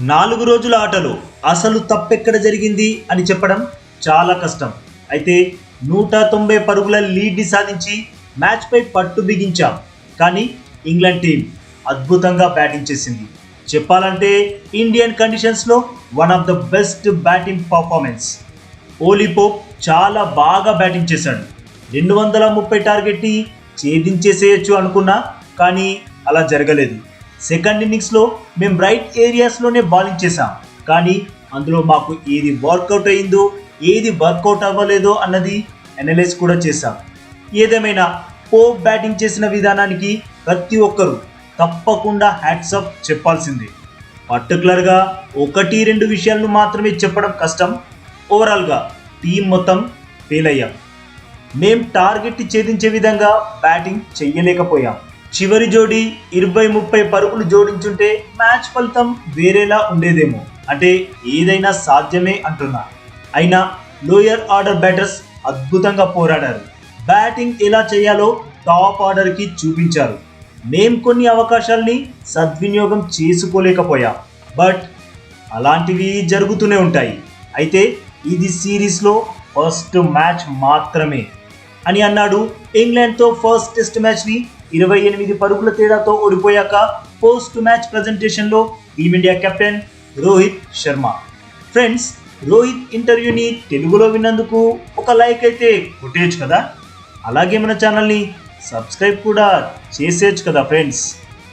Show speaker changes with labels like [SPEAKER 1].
[SPEAKER 1] నాలుగు రోజుల ఆటలో అసలు తప్పెక్కడ జరిగింది అని చెప్పడం చాలా కష్టం. అయితే నూట తొంభై పరుగుల లీడ్ని సాధించి మ్యాచ్పై పట్టు బిగించాం. కానీ ఇంగ్లాండ్ టీం అద్భుతంగా బ్యాటింగ్ చేసింది. చెప్పాలంటే ఇండియన్ కండిషన్స్లో one of the best batting performance. Ollie Pope చాలా బాగా బ్యాటింగ్ చేశాడు. రెండు వందల ముప్పై టార్గెట్ని ఛేదించేసేయచ్చు అనుకున్నా కానీ అలా జరగలేదు. సెకండ్ ఇన్నింగ్స్లో మేము రైట్ ఏరియాస్లోనే బౌలింగ్ చేశాం. కానీ అందులో మాకు ఏది వర్కౌట్ అయిందో ఏది వర్కౌట్ అవ్వలేదో అన్నది అనలైజ్ కూడా చేశాం. ఏదేమైనా పోప్ బ్యాటింగ్ చేసిన విధానానికి ప్రతి ఒక్కరూ తప్పకుండా హ్యాట్సప్ చెప్పాల్సిందే. పర్టికులర్గా ఒకటి రెండు విషయాలను మాత్రమే చెప్పడం కష్టం. ఓవరాల్గా టీం మొత్తం ఫెయిల్ అయ్యాం. మేం టార్గెట్ ఛేదించే విధంగా బ్యాటింగ్ చెయ్యలేకపోయాం చివరి జోడి ఇరవై ముప్పై పరుగులు జోడించుంటే మ్యాచ్ ఫలితం వేరేలా ఉండేదేమో. అంటే ఏదైనా సాధ్యమే అంటున్నా. అయినా లోయర్ ఆర్డర్ బ్యాటర్స్ అద్భుతంగా పోరాడారు. బ్యాటింగ్ ఎలా చేయాలో టాప్ ఆర్డర్కి చూపించారు. మేం కొన్ని అవకాశాల్ని సద్వినియోగం చేసుకోలేకపోయాం. బట్ అలాంటివి జరుగుతూనే ఉంటాయి. అయితే ఇది సిరీస్లో ఫస్ట్ మ్యాచ్ మాత్రమే. అని అన్నాడు. ఇంగ్లాండ్తో ఫస్ట్ టెస్ట్ మ్యాచ్ని ఇరవై ఎనిమిది పరుగుల తేడాతో ఓడిపోయాక post match ప్రజెంటేషన్లో team India captain Rohit Sharma. Friends Rohit ఇంటర్వ్యూని తెలుగులో విన్నందుకు ఒక లైక్ అయితే కొట్టేయచ్చు కదా? అలాగే మన ఛానల్ని సబ్స్క్రైబ్ కూడా చేసేయచ్చు కదా ఫ్రెండ్స్